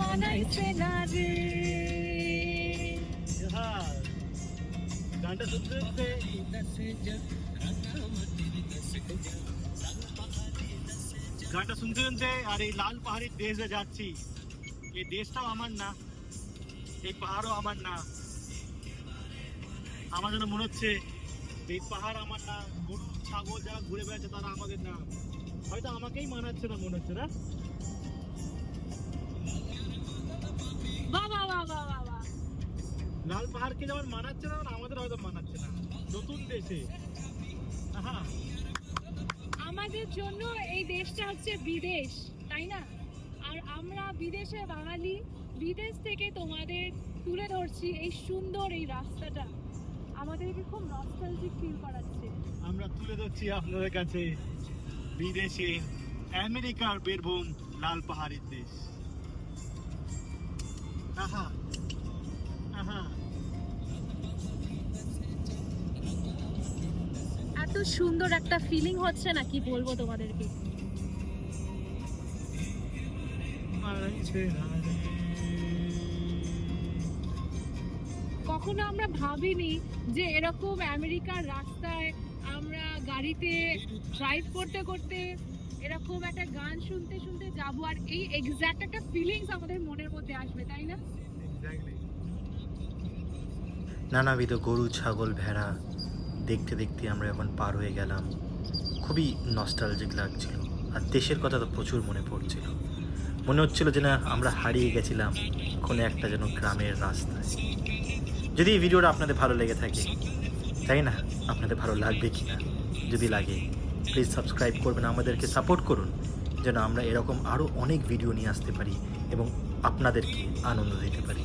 মানাইছে না রে। গানটা শুনতে শুনতে। গানটা শুনতে শুনতে আর এই লাল পাহাড়ির দেশে যাচ্ছি। এই দেশটাও আমার না এই পাহাড়ও আমার না। আমার যেন মনে হচ্ছে এই পাহাড় আমার না গরু ছাগল যারা ঘুরে বেড়াচ্ছে তারা আমাদের না। হয়তো আমাকেই মানাচ্ছে না মনে হচ্ছে না? লাল পাহাড়কে যেমন মানাচ্ছে না আমাদের হয়তো মানাচ্ছে না। নতুন দেশে। হ্যাঁ আমাদের জন্য এই দেশটা হচ্ছে বিদেশ তাই না? আর আমরা বিদেশে বাঙালি বিদেশ থেকে তোমাদের তুলে ধরছি এই সুন্দর এই রাস্তাটা। আমাদেরকে খুব নস্টালজিক ফিল করাচ্ছে। আমরা তুলে ধরছি আপনাদের কাছে বিদেশে আমেরিকার বীরভূম লাল পাহাড়ের দেশ। আহা। এত সুন্দর একটা ফিলিং হচ্ছে না? কি বলব তোমাদেরকে। কখনো আমরা ভাবিনি যে এরকম আমেরিকার রাস্তায় আমরা গাড়িতে ড্রাইভ করতে করতে এরকম একটা গান শুনতে শুনতে যাব আর এই এক্স্যাক্ট একটা ফিলিংস আমাদের মনের মধ্যে আসবে তাই না? নানাবিধ গরু ছাগল ভেড়া দেখতে দেখতে আমরা এখন পার হয়ে গেলাম। খুবই নস্টালজিক লাগছিল। আর দেশের কথা তো প্রচুর মনে পড়ছিল। মনে হচ্ছিল যে না, আমরা হারিয়ে গেছিলাম কোনো একটা যেন গ্রামের রাস্তায়। যদি এই ভিডিওটা আপনাদের ভালো লেগে থাকে, তাই না? আপনাদের ভালো লাগবে কি না? যদি লাগে প্লিজ সাবস্ক্রাইব করবেন, আমাদেরকে সাপোর্ট করুন, যেন আমরা এরকম আরও অনেক ভিডিও নিয়ে আসতে পারি এবং আপনাদেরকে আনন্দ দিতে পারি।